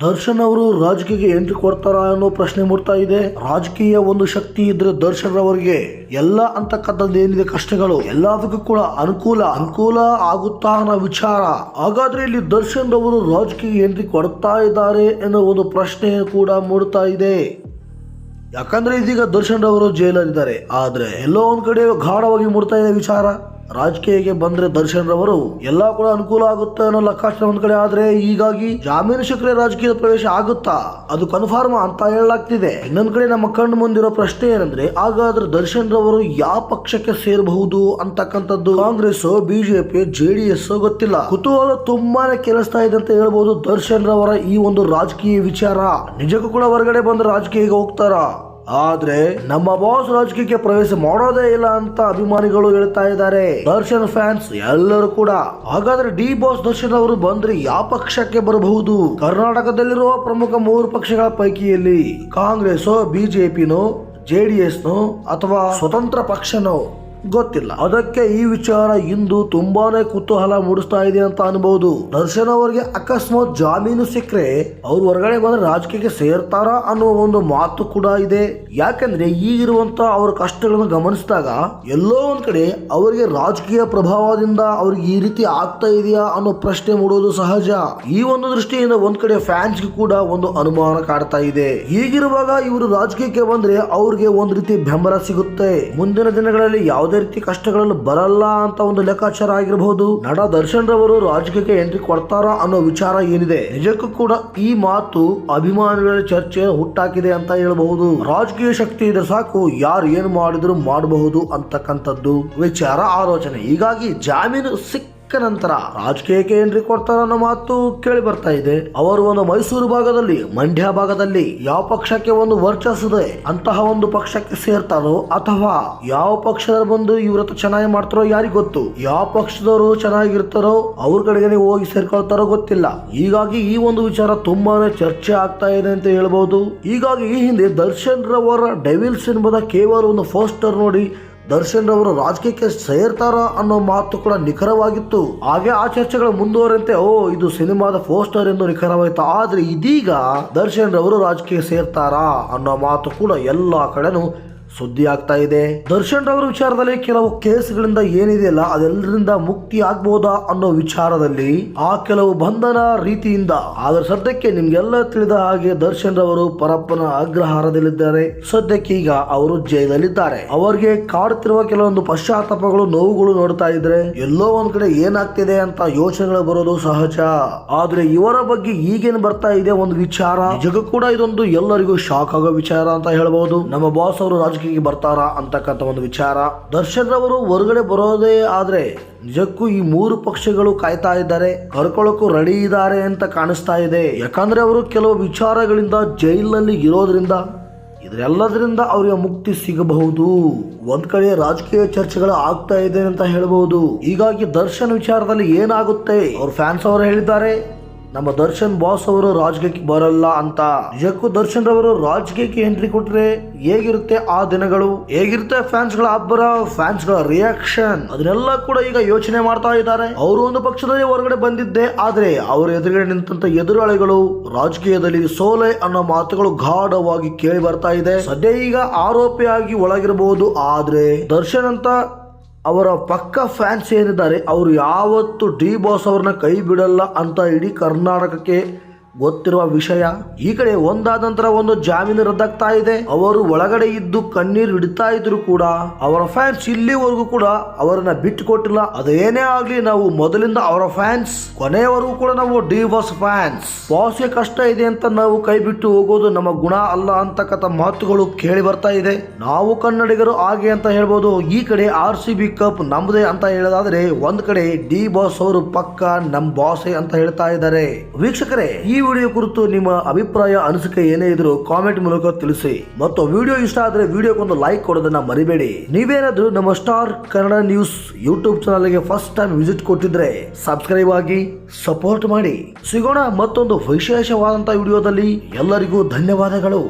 ದರ್ಶನ್ ಅವರು ರಾಜಕೀಯಕ್ಕೆ ಎಂಟ್ರಿ ಕೊಡ್ತಾರ ಅನ್ನೋ ಪ್ರಶ್ನೆ ಮೂಡ್ತಾ ಇದೆ. ರಾಜಕೀಯ ಒಂದು ಶಕ್ತಿ ಇದ್ರೆ ದರ್ಶನ್ ಅವರಿಗೆ ಎಲ್ಲ ಅಂತಕ್ಕಂಥದ್ದು ಏನಿದೆ ಕಷ್ಟಗಳು. ಎಲ್ಲದಕ್ಕೂ ಕೂಡ ಅನುಕೂಲ. ಅನುಕೂಲ ಆಗುತ್ತಾ ಅನ್ನೋ ವಿಚಾರ. ಹಾಗಾದ್ರೆ ಇಲ್ಲಿ ದರ್ಶನ್ ಅವರು ರಾಜಕೀಯ ಎಂಟ್ರಿ ಕೊಡ್ತಾ ಇದ್ದಾರೆ ಅನ್ನೋ ಒಂದು ಪ್ರಶ್ನೆ ಕೂಡ ಮೂಡ್ತಾ ಇದೆ. ಯಾಕಂದ್ರೆ ಇದೀಗ ದರ್ಶನ್ ಅವರು ಜೈಲಲ್ಲಿದ್ದಾರೆ. ಆದ್ರೆ ಎಲ್ಲೋ ಒಂದ್ ಕಡೆ ಗಾಢವಾಗಿ ಮೂಡ್ತಾ ಇದೆ ವಿಚಾರ. ರಾಜಕೀಯಕ್ಕೆ ಬಂದ್ರೆ ದರ್ಶನ್ ರವರು ಎಲ್ಲಾ ಕೂಡ ಅನುಕೂಲ ಆಗುತ್ತೆ ಅನ್ನೋ ಲೆಕ್ಕಾಚಾರ ಒಂದ್ ಕಡೆ ಆದ್ರೆ ಹೀಗಾಗಿ ಜಾಮೀನು ಶಕ್ರೆ ರಾಜಕೀಯ ಪ್ರವೇಶ ಆಗುತ್ತಾ? ಅದು ಕನ್ಫರ್ಮ್ ಅಂತ ಹೇಳಲಾಗ್ತಿದೆ. ಇನ್ನೊಂದ್ ಕಡೆ ನಮ್ಮ ಕಣ್ಣು ಮುಂದಿರೋ ಪ್ರಶ್ನೆ ಏನಂದ್ರೆ, ಹಾಗಾದ್ರೆ ದರ್ಶನ್ ರವರು ಯಾವ ಪಕ್ಷಕ್ಕೆ ಸೇರಬಹುದು ಅಂತಕ್ಕಂಥದ್ದು? ಕಾಂಗ್ರೆಸ್ ಬಿಜೆಪಿ ಜೆಡಿಎಸ್ ಗೊತ್ತಿಲ್ಲ. ಕುತೂಹಲ ತುಂಬಾನೇ ಕೆಲಸ್ತಾ ಇದೆ ಅಂತ ಹೇಳ್ಬಹುದು ದರ್ಶನ್ ರವರ ಈ ಒಂದು ರಾಜಕೀಯ ವಿಚಾರ. ನಿಜಕ್ಕೂ ಕೂಡ ಹೊರಗಡೆ ಬಂದ್ರೆ ರಾಜಕೀಯಕ್ಕೆ ಹೋಗ್ತಾರ? ಆದ್ರೆ ನಮ್ಮ ಬಾಸ್ ರಾಜಕೀಯಕ್ಕೆ ಪ್ರವೇಶ ಮಾಡೋದೇ ಇಲ್ಲ ಅಂತ ಅಭಿಮಾನಿಗಳು ಹೇಳ್ತಾ ಇದ್ದಾರೆ. ದರ್ಶನ್ ಫ್ಯಾನ್ಸ್ ಎಲ್ಲರೂ ಕೂಡ. ಹಾಗಾದ್ರೆ ಡಿ ಬಾಸ್ ದರ್ಶನ್ ಅವರು ಬಂದ್ರೆ ಯಾವ ಪಕ್ಷಕ್ಕೆ ಬರಬಹುದು? ಕರ್ನಾಟಕದಲ್ಲಿರುವ ಪ್ರಮುಖ ಮೂರು ಪಕ್ಷಗಳ ಪೈಕಿಯಲ್ಲಿ ಕಾಂಗ್ರೆಸ್ ಬಿಜೆಪಿನೋ ಜೆಡಿಎಸ್ನೋ ಅಥವಾ ಸ್ವತಂತ್ರ ಪಕ್ಷನೋ? ಗೊತ್ತಿಲ್ಲ. ಅದಕ್ಕೆ ಈ ವಿಚಾರ ಇಂದು ತುಂಬಾನೇ ಕುತೂಹಲ ಮೂಡಿಸ್ತಾ ಇದೆ ಅಂತ ಅನ್ಬಹುದು ದರ್ಶನ್ ಅವರಿಗೆ ಅಕಸ್ಮಾತ್ ಜಾಮೀನು ಸಿಕ್ಕರೆ ಅವ್ರು ಹೊರಗಡೆ ಬಂದ್ರೆ ರಾಜಕೀಯಕ್ಕೆ ಸೇರ್ತಾರ ಅನ್ನೋ ಒಂದು ಮಾತು ಕೂಡ ಇದೆ. ಯಾಕಂದ್ರೆ ಈಗಿರುವಂತ ಅವ್ರ ಕಷ್ಟಗಳನ್ನು ಗಮನಿಸಿದಾಗ ಎಲ್ಲೋ ಒಂದ್ ಕಡೆ ಅವರಿಗೆ ರಾಜಕೀಯ ಪ್ರಭಾವದಿಂದ ಅವ್ರಿಗೆ ಈ ರೀತಿ ಆಗ್ತಾ ಇದೆಯಾ ಅನ್ನೋ ಪ್ರಶ್ನೆ ಮೂಡೋದು ಸಹಜ. ಈ ಒಂದು ದೃಷ್ಟಿಯಿಂದ ಒಂದ್ ಕಡೆ ಫ್ಯಾನ್ಸ್ ಕೂಡ ಒಂದು ಅನುಮಾನ ಕಾಡ್ತಾ ಇದೆ. ಹೀಗಿರುವಾಗ ಇವರು ರಾಜಕೀಯಕ್ಕೆ ಬಂದ್ರೆ ಅವ್ರಿಗೆ ಒಂದ್ ರೀತಿ ಬೆಂಬಲ ಸಿಗುತ್ತೆ. ಮುಂದಿನ ದಿನಗಳಲ್ಲಿ ಯಾವುದೇ ರೀತಿ ಕಷ್ಟಗಳಲ್ಲಿ ಬರಲ್ಲ ಅಂತ ಒಂದು ಲೆಕ್ಕಾಚಾರ ಆಗಿರಬಹುದು. ನಟ ದರ್ಶನ್ ರವರು ರಾಜಕೀಯಕ್ಕೆ ಎಂಟ್ರಿ ಕೊಡ್ತಾರಾ ಅನ್ನೋ ವಿಚಾರ ಏನಿದೆ? ನಿಜಕ್ಕೂ ಕೂಡ ಈ ಮಾತು ಅಭಿಮಾನಿಗಳ ಚರ್ಚೆ ಹುಟ್ಟಾಕಿದೆ ಅಂತ ಹೇಳಬಹುದು. ರಾಜಕೀಯ ಶಕ್ತಿ ಇದ್ರೆ ಸಾಕು, ಯಾರು ಏನು ಮಾಡಿದ್ರು ಮಾಡಬಹುದು ಅಂತಕ್ಕಂಥದ್ದು. ವಿಚಾರ, ಆಲೋಚನೆ. ಹೀಗಾಗಿ ಜಾಮೀನು ಸಿಕ್ಕ ನಂತರ ರಾಜಕೀಯಕ್ಕೆ ಎಂಟ್ರಿ ಕೊಡ್ತಾರ ಅನ್ನೋ ಮಾತು ಕೇಳಿ ಬರ್ತಾ ಇದೆ. ಅವರು ಒಂದು ಮೈಸೂರು ಭಾಗದಲ್ಲಿ, ಮಂಡ್ಯ ಭಾಗದಲ್ಲಿ ಯಾವ ಪಕ್ಷಕ್ಕೆ ಒಂದು ವರ್ಚಸ್ಸಿದೆ ಅಂತಹ ಒಂದು ಪಕ್ಷಕ್ಕೆ ಸೇರ್ತಾರೋ ಅಥವಾ ಯಾವ ಪಕ್ಷದ ಬಂದು ಇವ್ರ ಹತ್ರ ಚೆನ್ನಾಗಿ ಮಾಡ್ತಾರೋ ಯಾರಿಗ್ ಗೊತ್ತು? ಯಾವ ಪಕ್ಷದವರು ಚೆನ್ನಾಗಿರ್ತಾರೋ ಅವ್ರ ಕಡೆಗೆ ಹೋಗಿ ಸೇರ್ಕೊಳ್ತಾರೋ ಗೊತ್ತಿಲ್ಲ. ಹೀಗಾಗಿ ಈ ಒಂದು ವಿಚಾರ ತುಂಬಾನೇ ಚರ್ಚೆ ಆಗ್ತಾ ಇದೆ ಅಂತ ಹೇಳ್ಬಹುದು ಹೀಗಾಗಿ ಈ ಹಿಂದೆ ದರ್ಶನ್ ರವರ ಡೆವಿಲ್ಸ್ ಎಂಬುದ ಕೇವಲ ಒಂದು ಪೋಸ್ಟರ್ ನೋಡಿ ದರ್ಶನ್ ರವರು ರಾಜಕೀಯಕ್ಕೆ ಸೇರ್ತಾರ ಅನ್ನೋ ಮಾತು ಕೂಡ ನಿಖರವಾಗಿತ್ತು. ಹಾಗೆ ಆ ಚರ್ಚೆಗಳು ಮುಂದುವರೆಯಂತೆ, ಓ, ಇದು ಸಿನಿಮಾದ ಪೋಸ್ಟರ್ ಎಂದು ನಿಖರವಾಯಿತು. ಆದ್ರೆ ಇದೀಗ ದರ್ಶನ್ ರವರು ರಾಜಕೀಯ ಸೇರ್ತಾರಾ ಅನ್ನೋ ಮಾತು ಕೂಡ ಎಲ್ಲಾ ಕಡೆನೂ ಸುದ್ದಿ ಆಗ್ತಾ ಇದೆ. ದರ್ಶನ್ ರವರ ವಿಚಾರದಲ್ಲಿ ಕೆಲವು ಕೇಸ್ಗಳಿಂದ ಏನಿದೆಯಲ್ಲ ಅದೆಲ್ಲರಿಂದ ಮುಕ್ತಿ ಆಗ್ಬಹುದಾ ಅನ್ನೋ ವಿಚಾರದಲ್ಲಿ ಆ ಕೆಲವು ಬಂಧನ ರೀತಿಯಿಂದ. ಆದ್ರೆ ಸದ್ಯಕ್ಕೆ ನಿಮ್ಗೆಲ್ಲ ತಿಳಿದ ಹಾಗೆ ದರ್ಶನ್ ರವರು ಪರಪ್ಪನ ಅಗ್ರಹಾರದಲ್ಲಿದ್ದಾರೆ. ಸದ್ಯಕ್ಕೆ ಈಗ ಅವರು ಜೈಲಲ್ಲಿದ್ದಾರೆ. ಅವರಿಗೆ ಕಾಡುತ್ತಿರುವ ಕೆಲವೊಂದು ಪಶ್ಚಾತ್ತಾಪಗಳು, ನೋವುಗಳು ನೋಡ್ತಾ ಇದ್ರೆ ಎಲ್ಲೋ ಒಂದ್ ಕಡೆ ಏನಾಗ್ತಿದೆ ಅಂತ ಯೋಚನೆಗಳು ಬರೋದು ಸಹಜ. ಆದ್ರೆ ಇವರ ಬಗ್ಗೆ ಈಗೇನು ಬರ್ತಾ ಇದೆ ಒಂದು ವಿಚಾರ? ಜಗ ಕೂಡ ಇದೊಂದು ಎಲ್ಲರಿಗೂ ಶಾಕ್ ಆಗೋ ವಿಚಾರ ಅಂತ ಹೇಳಬಹುದು ನಮ್ಮ ಬಾಸ್ ಅವರು ರಾಜಕೀಯಕ್ಕೆ ಬರ್ತಾರಾ ಅಂತಕ್ಕಂಥ ಒಂದು ವಿಚಾರ. ದರ್ಶನ್ ರವರು ಹೊರಗಡೆ ಬರೋದೇ ಆದರೆ ನಿಜಕ್ಕೂ ಈ ಮೂರು ಪಕ್ಷಗಳು ಕಾಯ್ತಾ ಇದ್ದಾರೆ. ಕರ್ಕೊಳ್ಳೋಕ್ಕೂ ರೆಡಿ ಇದ್ದಾರೆ ಅಂತ ಕಾಣಿಸ್ತಾ ಇದೆ. ಯಾಕಂದ್ರೆ ಅವರು ಕೆಲವು ವಿಚಾರಗಳಿಂದ ಜೈಲಿನಲ್ಲಿ ಇರೋದ್ರಿಂದ ಇದರೆಲ್ಲದರಿಂದ ಅವರಿಗೆ ಮುಕ್ತಿ ಸಿಗಬಹುದು. ಒಂದ್ ಕಡೆ ರಾಜಕೀಯ ಚರ್ಚೆಗಳು ಆಗ್ತಾ ಇದೆ ಅಂತ ಹೇಳಬಹುದು ಹೀಗಾಗಿ ದರ್ಶನ್ ವಿಚಾರದಲ್ಲಿ ಏನಾಗುತ್ತೆ? ಅವ್ರ ಫ್ಯಾನ್ಸ್ ಅವರು ಹೇಳಿದ್ದಾರೆ. ನಮ್ಮ ದರ್ಶನ್ ಬಾಸ್ ಅವರು ರಾಜಕೀಯಕ್ಕೆ ಬರಲ್ಲ ಅಂತ. ನಿಜಕ್ಕೂ ದರ್ಶನ್ ರವರು ರಾಜಕೀಯಕ್ಕೆ ಎಂಟ್ರಿ ಕೊಟ್ರೆ ಹೇಗಿರುತ್ತೆ ಆ ದಿನಗಳು? ಹೇಗಿರುತ್ತೆ ಫ್ಯಾನ್ಸ್ಗಳ ಅಬ್ಬರ ಫ್ಯಾನ್ಸ್ಗಳ ರಿಯಾಕ್ಷನ್ ಅದನ್ನೆಲ್ಲ ಕೂಡ ಈಗ ಯೋಚನೆ ಮಾಡ್ತಾ ಇದ್ದಾರೆ. ಅವರು ಒಂದು ಪಕ್ಷದಲ್ಲಿ ಹೊರಗಡೆ ಬಂದಿದ್ದೆ, ಆದ್ರೆ ಅವರ ಎದುರುಗಡೆ ನಿಂತಂತ ಎದುರಾಳಿಗಳು ರಾಜಕೀಯದಲ್ಲಿ ಸೋಲೆ ಅನ್ನೋ ಮಾತುಗಳು ಗಾಢವಾಗಿ ಕೇಳಿ ಬರ್ತಾ ಇದೆ. ಸದ್ಯ ಈಗ ಆರೋಪಿಯಾಗಿ ಒಳಗಿರಬಹುದು ಆದ್ರೆ ದರ್ಶನ್ ಅಂತ ಅವರ ಪಕ್ಕ ಫ್ಯಾನ್ಸ್ ಏನಿದ್ದಾರೆ ಅವರು ಯಾವತ್ತೂ ಡಿ ಬಾಸ್ ಅವ್ರನ್ನ ಕೈ ಬಿಡಲ್ಲ ಅಂತ ಇಡೀ ಕರ್ನಾಟಕಕ್ಕೆ ಗೊತ್ತಿರುವ ವಿಷಯ, ಈ ಕಡೆ ಒಂದಾದ ನಂತರ ಒಂದು ಜಾಮೀನು ರದ್ದಾಗ್ತಾ ಇದೆ. ಅವರು ಒಳಗಡೆ ಇದ್ದು ಕಣ್ಣೀರು ಇಡ್ತಾ ಇದ್ರು ಕೂಡ, ಅವರ ಫ್ಯಾನ್ಸ್ ಇಲ್ಲಿವರೆಗೂ ಕೂಡ ಅವರನ್ನ ಬಿಟ್ಟು ಕೊಟ್ಟಿಲ್ಲ ಅದೇನೇ ಆಗ್ಲಿ, ನಾವು ಮೊದಲಿಂದ ಅವರ ಫ್ಯಾನ್ಸ್ ಕೊನೆಯವರೆಗೂ ಕೂಡ ನಾವು ಡಿ ಬಾಸ್ ಫ್ಯಾನ್ಸ್ ಬಾಸ್ಗೆ ಕಷ್ಟ ಇದೆ ಅಂತ ನಾವು ಕೈ ಬಿಟ್ಟು ಹೋಗೋದು ನಮ್ಮ ಗುಣ ಅಲ್ಲ ಅಂತಕ್ಕಂಥ ಮಾತುಗಳು ಕೇಳಿ ಬರ್ತಾ ಇದೆ. ನಾವು ಕನ್ನಡಿಗರು ಹಾಗೆ ಅಂತ ಹೇಳ್ಬೋದು. ಈ ಕಡೆ ಆರ್ ಸಿ ಕಪ್ ನಮ್ದೇ ಅಂತ ಹೇಳೋದಾದ್ರೆ, ಒಂದ್ ಕಡೆ ಡಿ ಬಾಸ್ ಅವರು ಪಕ್ಕ ನಮ್ ಬಾಸೆ ಅಂತ ಹೇಳ್ತಾ ಇದ್ದಾರೆ. ವೀಕ್ಷಕರೇ, ಈ ವಿಡಿಯೋ ಕುರಿತು ನಿಮ್ಮ ಅಭಿಪ್ರಾಯ, ಅನಿಸಿಕೆ ಏನೇ ಇದ್ರು ಕಾಮೆಂಟ್ ಮೂಲಕ ತಿಳಿಸಿ. ಮತ್ತು ವಿಡಿಯೋ ಇಷ್ಟ ಆದ್ರೆ ವಿಡಿಯೋಗೊಂದು ಲೈಕ್ ಕೊಡೋದನ್ನ ಮರಿಬೇಡಿ. ನೀವೇನಾದ್ರೂ ನಮ್ಮ ಸ್ಟಾರ್ ಕನ್ನಡ ನ್ಯೂಸ್ ಯೂಟ್ಯೂಬ್ ಚಾನಲ್ಗೆ ಫಸ್ಟ್ ಟೈಮ್ ವಿಸಿಟ್ ಕೊಟ್ಟಿದ್ರೆ ಸಬ್ಸ್ಕ್ರೈಬ್ ಆಗಿ ಸಪೋರ್ಟ್ ಮಾಡಿ. ಸಿಗೋಣ ಮತ್ತೊಂದು ವಿಶೇಷವಾದಂತ ವಿಡಿಯೋದಲ್ಲಿ ಎಲ್ಲರಿಗೂ ಧನ್ಯವಾದಗಳು.